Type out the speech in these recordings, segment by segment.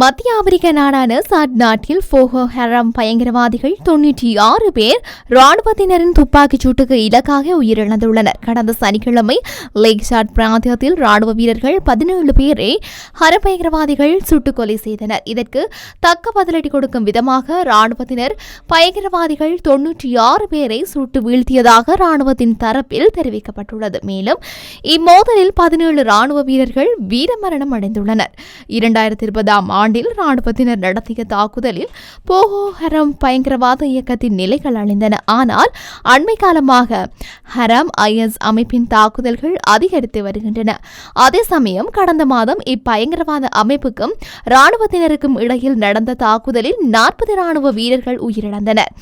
மத்திய ஆப்பிரிக்க நாடான சாட் நாட்டில் போகோ ஹரம் பயங்கரவாதிகள் தொன்னூற்றி ஆறு பேர் ராணுவத்தினரின் துப்பாக்கிச் சூட்டுக்கு இலக்காக உயிரிழந்துள்ளனர். கடந்த சனிக்கிழமை லேக் சாட் பிராந்தியத்தில் ராணுவ வீரர்கள் பதினேழு பேரை ஹர பயங்கரவாதிகள் சுட்டுக் கொலை செய்தனர். இதற்கு தக்க பதிலடி கொடுக்கும் விதமாக ராணுவத்தினர் பயங்கரவாதிகள் தொன்னூற்றி ஆறு பேரை சுட்டு வீழ்த்தியதாக ராணுவத்தின் தரப்பில் தெரிவிக்கப்பட்டுள்ளது. மேலும் இம்மோதலில் பதினேழு ராணுவ வீரர்கள் வீரமரணம் அடைந்துள்ளனர். இரண்டாயிரத்தி இருபதாம் ஆண்டு ஆண்டில் ராணுவத்தினர் நடத்திய தாக்குதலில் போகோ ஹரம் பயங்கரவாத இயக்கத்தின் நிலைகள் அழிந்தன. ஆனால் அண்மை காலமாக ஹரம் ஐஎஸ் அமைப்பின் தாக்குதல்கள் அதிகரித்து வருகின்றன. அதே சமயம் கடந்த மாதம் இப்பயங்கரவாத அமைப்புக்கும் ராணுவத்தினருக்கும் இடையில் நடந்த தாக்குதலில் நாற்பது ராணுவ வீரர்கள் உயிரிழந்தனர்.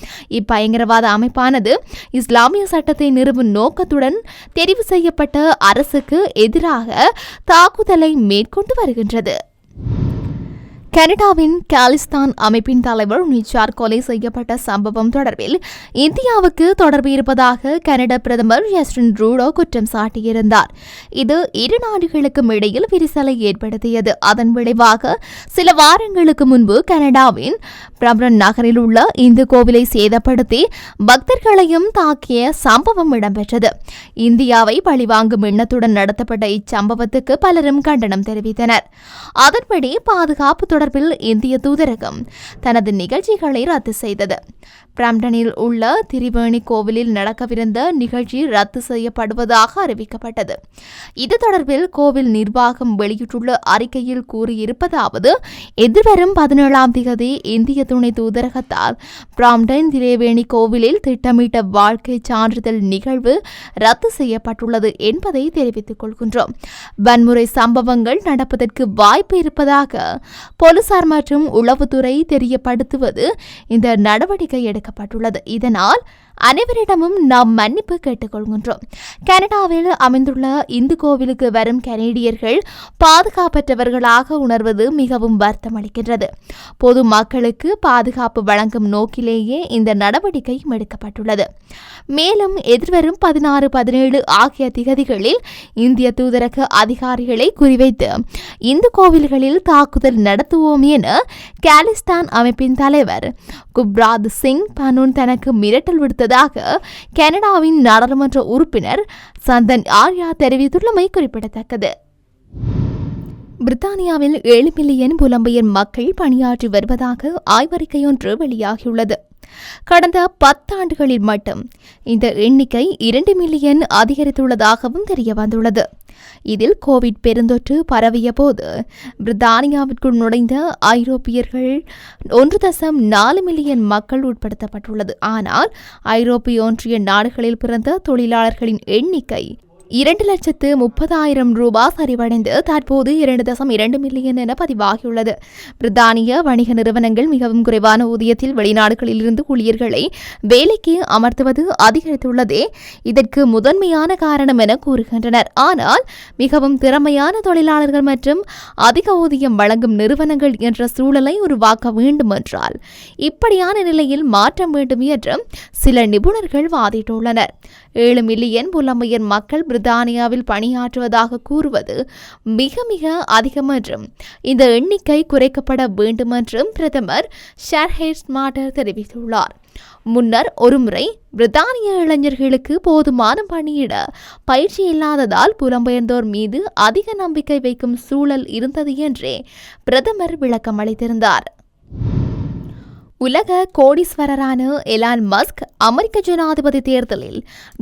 இப்பயங்கரவாத அமைப்பானது இஸ்லாமிய சட்டத்தை நிறுவும் நோக்கத்துடன் தெரிவு செய்யப்பட்ட அரசுக்கு எதிராக தாக்குதலை மேற்கொண்டு வருகின்றது. கனடாவின் காலிஸ்தான் அமைப்பின் தலைவர் நிச்சார் கொலை செய்யப்பட்ட சம்பவம் தொடர்பில் இந்தியாவுக்கு தொடர்பு இருப்பதாக கனடா பிரதமர் ஜஸ்டின் ட்ரூடோ குற்றம் சாட்டியிருந்தார். இது இரு நாடுகளுக்கும் இடையில் விரிசலை ஏற்படுத்தியது. அதன் விளைவாக சில வாரங்களுக்கு முன்பு கனடாவின் பிரபரன் நகரில் உள்ள இந்து கோவிலை சேதப்படுத்தி பக்தர்களையும் தாக்கிய சம்பவம் இடம்பெற்றது. இந்தியாவை பழிவாங்கும் எண்ணத்துடன் நடத்தப்பட்ட இச்சம்பவத்துக்கு பலரும் கண்டனம் தெரிவித்தனர். அதன்படி பாதுகாப்பு தொடர்பில் இந்திய தூதரகம் தனது நிகழ்ச்சிகளை ரத்து செய்தது. பிராம்டனில் உள்ள திரிவேணி கோவிலில் நடக்கவிருந்த நிகழ்ச்சி ரத்து செய்யப்படுவதாக அறிவிக்கப்பட்டது. இது தொடர்பில் கோவில் நிர்வாகம் வெளியிட்டுள்ள அறிக்கையில் கூறியிருப்பதாவது எதிர்வரும் பதினேழாம் தேதி இந்திய துணை தூதரகத்தால் பிராம்டன் திரிவேணி கோவிலில் திட்டமிட்ட வாழ்க்கை சான்றிதழ் நிகழ்வு ரத்து செய்யப்பட்டுள்ளது என்பதை தெரிவித்துக் கொள்கின்றோம். வன்முறை சம்பவங்கள் நடப்பதற்கு வாய்ப்பு இருப்பதாக போலீசார் மற்றும் உளவுத்துறை தெரியப்படுத்துவது இந்த நடவடிக்கை எடுக்கப்பட்டுள்ளது. இதனால் அனைவரிடமும் நாம் மன்னிப்பு கேட்டுக்கொள்கின்றோம். கனடாவில் அமைந்துள்ள இந்து கோவிலுக்கு வரும் கனேடியர்கள் பாதுகாப்பற்றவர்களாக உணர்வது மிகவும் வருத்தமளிக்கின்றது. பொது மக்களுக்கு பாதுகாப்பு வழங்கும் நோக்கிலேயே இந்த நடவடிக்கை எடுக்கப்பட்டுள்ளது. மேலும் எதிர்வரும் பதினாறு பதினேழு ஆகிய திகதிகளில் இந்திய தூதரக அதிகாரிகளை குறிவைத்து இந்து கோவில்களில் தாக்குதல் நடத்துவோம் என காலிஸ்தான் அமைப்பின் தலைவர் குப்ராத் சிங் பனூன் தனக்கு மிரட்டல் விடுத்த விடுத்ததாக கனடாவின் நாடாளுமன்ற உறுப்பினர் சந்தன் ஆர்யா தெரிவித்துள்ளமை குறிப்பிடத்தக்கது. பிரித்தானியாவில் ஏழு மில்லியன் புலம்பெயர் மக்கள் பணியாற்றி வருவதாக ஆய்வறிக்கையொன்று வெளியாகியுள்ளது. கடந்த பத்தாண்டுகளில் மட்டும். இந்த எண்ணிக்கை இரண்டு மில்லியன் அதிகரித்துள்ளதாகவும் தெரிய வந்துள்ளது. இதில் கோவிட் பெருந்தொற்று பரவிய போது பிரித்தானியாவிற்குள் நுழைந்த ஐரோப்பியர்கள் ஒன்று தசம் நாலு மில்லியன் மக்கள் உட்படுத்தப்பட்டுள்ளது. ஆனால் ஐரோப்பிய ஒன்றிய நாடுகளில் பிறந்த தொழிலாளர்களின் எண்ணிக்கை இரண்டு லட்சத்து முப்பதாயிரம் ரூபாய் சரிவடைந்து தற்போது இரண்டு தசம் இரண்டு மில்லியன் என பதிவாகியுள்ளது. பிரித்தானிய வணிக நிறுவனங்கள் மிகவும் குறைவான ஊதியத்தில் வெளிநாடுகளில் இருந்து ஊழியர்களை வேலைக்கு அமர்த்துவது அதிகரித்துள்ளதே இதற்கு முதன்மையான காரணம் என கூறுகின்றனர். ஆனால் மிகவும் திறமையான தொழிலாளர்கள் மற்றும் அதிக ஊதியம் வழங்கும் நிறுவனங்கள் என்ற சூழலை உருவாக்க வேண்டும் என்றால் இப்படியான நிலையில் மாற்றம் வேண்டும் என்று சில நிபுணர்கள் வாதிட்டுள்ளனர். ஏழு மில்லியன் புலம்பெயர் மக்கள் பிரித்தானியாவில் பணியாற்றுவதாக கூறுவது மிக மிக அதிகம் என்றும் இந்த எண்ணிக்கை குறைக்கப்பட வேண்டும் என்றும் பிரதமர் ஷர்ஹேட் மாட்டர் தெரிவித்துள்ளார். முன்னர் ஒருமுறை பிரித்தானிய இளைஞர்களுக்கு போதுமான பணியிட பயிற்சி இல்லாததால் புலம்பெயர்ந்தோர் மீது அதிக நம்பிக்கை வைக்கும் சூழல் இருந்தது என்றே பிரதமர் விளக்கம் அளித்திருந்தார் உலக கோடீஸ்வரரான எலான் மஸ்க் அமெரிக்க ஜனாதிபதி தேர்தலில்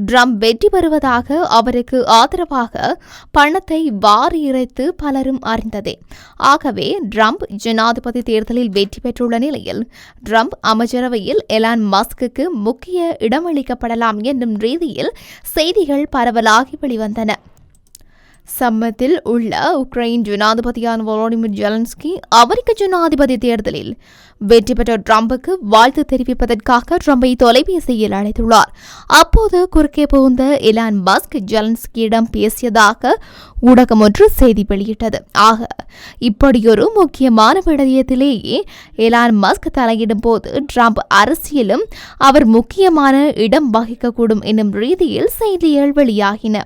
ட்ரம்ப் வெற்றி பெறுவதாக அவருக்கு ஆதரவாக பணத்தை வாரி இறைத்து பலரும் அறிந்ததே. ஆகவே ட்ரம்ப் ஜனாதிபதி தேர்தலில் வெற்றி பெற்றுள்ள நிலையில் ட்ரம்ப் அமைச்சரவையில் எலான் மஸ்குக்கு முக்கிய இடமளிக்கப்படலாம் என்னும் ரீதியில் செய்திகள் பரவலாகி வெளிவந்தன. சம்மத்தில் உள்ள உக்ரைன் ஜனாதிபதியான வொலோடிமிர் ஜெலன்ஸ்கி அமெரிக்க ஜனாதிபதி தேர்தலில் வெற்றி பெற்ற ட்ரம்புக்கு வாழ்த்து தெரிவிப்பதற்காக ட்ரம்பை தொலைபேசியில் அழைத்துள்ளார். அப்போது குறுக்கே புகுந்த எலான் மஸ்க் ஜெலன்ஸ்கியிடம் பேசியதாக ஊடகம் ஒன்று செய்தி வெளியிட்டது. ஆக இப்படியொரு முக்கியமான விடயத்திலேயே எலான் மஸ்க் தலையிடும் போது ட்ரம்ப் அரசியலும் அவர் முக்கியமான இடம் வகிக்கக்கூடும் என்னும் ரீதியில் செய்திகள் வெளியாகின.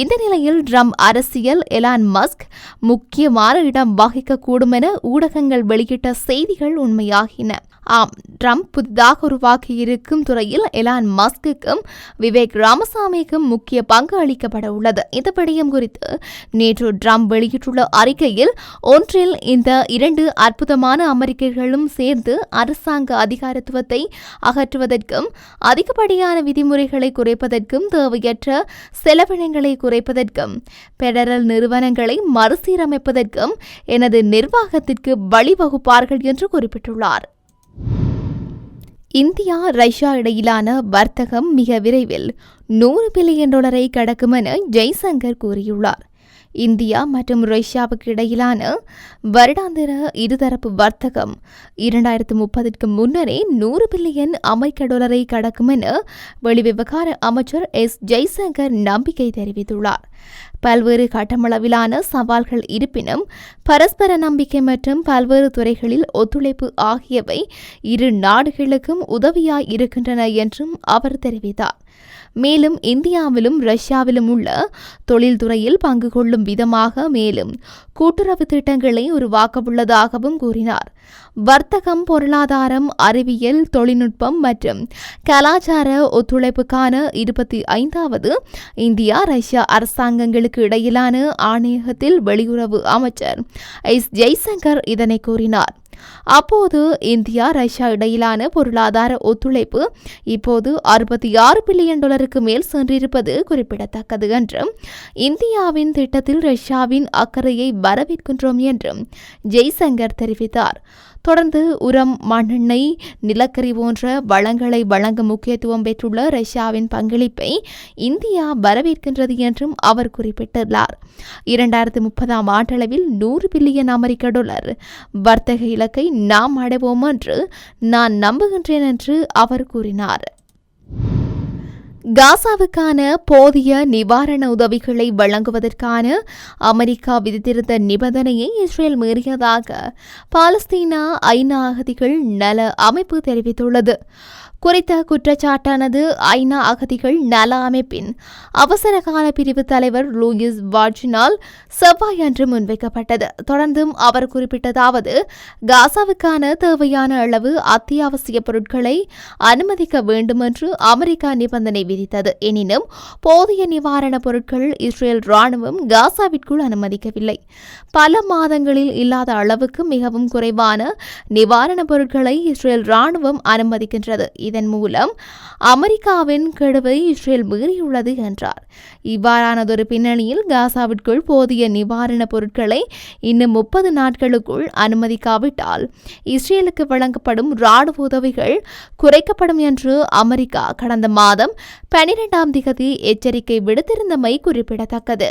இந்த நிலையில் ட்ரம்ப் அரசியல் எலான் மஸ்க் முக்கியமான இடம் வகிக்கக்கூடும் என ஊடகங்கள் வெளியிட்ட செய்திகள் உண்மை உண்மையாகின ஆம் ட்ரம்ப் புதிதாக உருவாக்கியிருக்கும் துறையில் எலான் மஸ்குக்கும் விவேக் ராமசாமிக்கும் முக்கிய பங்கு அளிக்கப்பட உள்ளது இந்த விடயம் குறித்து நேற்று ட்ரம்ப் வெளியிட்டுள்ள அறிக்கையில் ஒன்றில் இந்த இரண்டு அற்புதமான அமெரிக்கர்களும் சேர்ந்து அரசாங்க அதிகாரத்துவத்தை அகற்றுவதற்கும் அதிகப்படியான விதிமுறைகளை குறைப்பதற்கும் தேவையற்ற செலவினங்களை குறைப்பதற்கும் பெடரல் நிறுவனங்களை மறுசீரமைப்பதற்கும் எனது நிர்வாகத்திற்கு வழிவகுப்பார்கள் என்று குறிப்பிட்டுள்ளார். இந்தியா ரஷ்யா இடையிலான வர்த்தகம் மிக விரைவில் நூறு பில்லியன் டாலரை கடக்கும் என ஜெய்சங்கர் கூறியுள்ளார். இந்தியா மற்றும் ரஷ்யாவுக்கு இடையிலான வருடாந்திர இருதரப்பு வர்த்தகம் இரண்டாயிரத்து முப்பதிற்கு முன்னரே நூறு பில்லியன் அமெரிக்க டாலரை கடக்கும் என வெளிவிவகார அமைச்சர் எஸ். ஜெய்சங்கர் நம்பிக்கை தெரிவித்துள்ளார். பல்வேறு கட்டமளவிலான சவால்கள் இருப்பினும் பரஸ்பர நம்பிக்கை மற்றும் பல்வேறு துறைகளில் ஒத்துழைப்பு ஆகியவை இரு நாடுகளுக்கும் உதவியாய் இருக்கின்றன என்றும் அவர் தெரிவித்தார். மேலும் இந்தியாவிலும் ரஷ்யாவிலும் உள்ள தொழில்துறையில் பங்கு கொள்ளும் விதமாக மேலும் கூட்டுறவு திட்டங்களை உருவாக்கவுள்ளதாகவும் கூறினார். வர்த்தகம் பொருளாதாரம் அறிவியல் தொழில்நுட்பம் மற்றும் கலாச்சார ஒத்துழைப்புக்கான இருபத்தி ஐந்தாவது இந்தியா ரஷ்யா அரசாங்கங்களுக்கு இடையிலான ஆணையகத்தில் வெளியுறவு அமைச்சர் எஸ். ஜெய்சங்கர் இதனை கூறினார். அப்போது இந்தியா ரஷ்யா இடையிலான பொருளாதார ஒத்துழைப்பு இப்போது அறுபத்தி ஆறு பில்லியன் டாலருக்கு மேல் சென்றிருப்பது குறிப்பிடத்தக்கது என்றும் இந்தியாவின் திட்டத்தில் ரஷ்யாவின் அக்கறையை வரவேற்கின்றோம் என்றும் ஜெய்சங்கர் தெரிவித்தார். தொடர்ந்து உரம் மண்ணெண்ணெய் நிலக்கரி போன்ற வளங்களை வழங்கும் முக்கியத்துவம் பெற்றுள்ள ரஷ்யாவின் பங்களிப்பை இந்தியா வரவேற்கின்றது என்றும் அவர் குறிப்பிட்டுள்ளார். இரண்டாயிரத்து முப்பதாம் ஆண்டளவில் நூறு பில்லியன் அமெரிக்க டாலர் வர்த்தக இலக்கை நாம் அடைவோம் என்று நான் நம்புகின்றேன் என்று அவர் கூறினார். காசாவுக்கான போதிய நிவாரண உதவிகளை வழங்குவதற்கான அமெரிக்கா விதித்திருந்த நிபந்தனையை இஸ்ரேல் மீறியதாக பாலஸ்தீனா ஐநா அகதிகள் நல அமைப்பு தெரிவித்துள்ளது. குறித்த குற்றச்சாட்டானது ஐநா அகதிகள் நல அமைப்பின் அவசர கால பிரிவு தலைவர் லூயிஸ் வாட்சினால் செவ்வாய் அன்று முன்வைக்கப்பட்டது. தொடர்ந்தும் அவர் குறிப்பிட்டதாவது காசாவுக்கான தேவையான அளவு அத்தியாவசிய பொருட்களை அனுமதிக்க வேண்டும் என்று அமெரிக்கா நிபந்தனை விதித்தது. எனினும் போதிய நிவாரணப் பொருட்கள் இஸ்ரேல் ராணுவம் காசாவிற்குள் அனுமதிக்கவில்லை. பல மாதங்களில் இல்லாத அளவுக்கு மிகவும் குறைவான நிவாரணப் பொருட்களை இஸ்ரேல் ராணுவம் அனுமதிக்கின்றது. இதன் மூலம் அமெரிக்காவின் கெடுவை இஸ்ரேல் மீறியுள்ளது என்றார். இவ்வாறானதொரு பின்னணியில் காசாவிற்குள் போதிய நிவாரணப் பொருட்களை இன்னும் முப்பது நாட்களுக்குள் அனுமதிக்காவிட்டால் இஸ்ரேலுக்கு வழங்கப்படும் ராணுவ உதவிகள் குறைக்கப்படும் என்று அமெரிக்கா கடந்த மாதம் பனிரெண்டாம் திகதி எச்சரிக்கை விடுத்திருந்தமை குறிப்பிடத்தக்கது.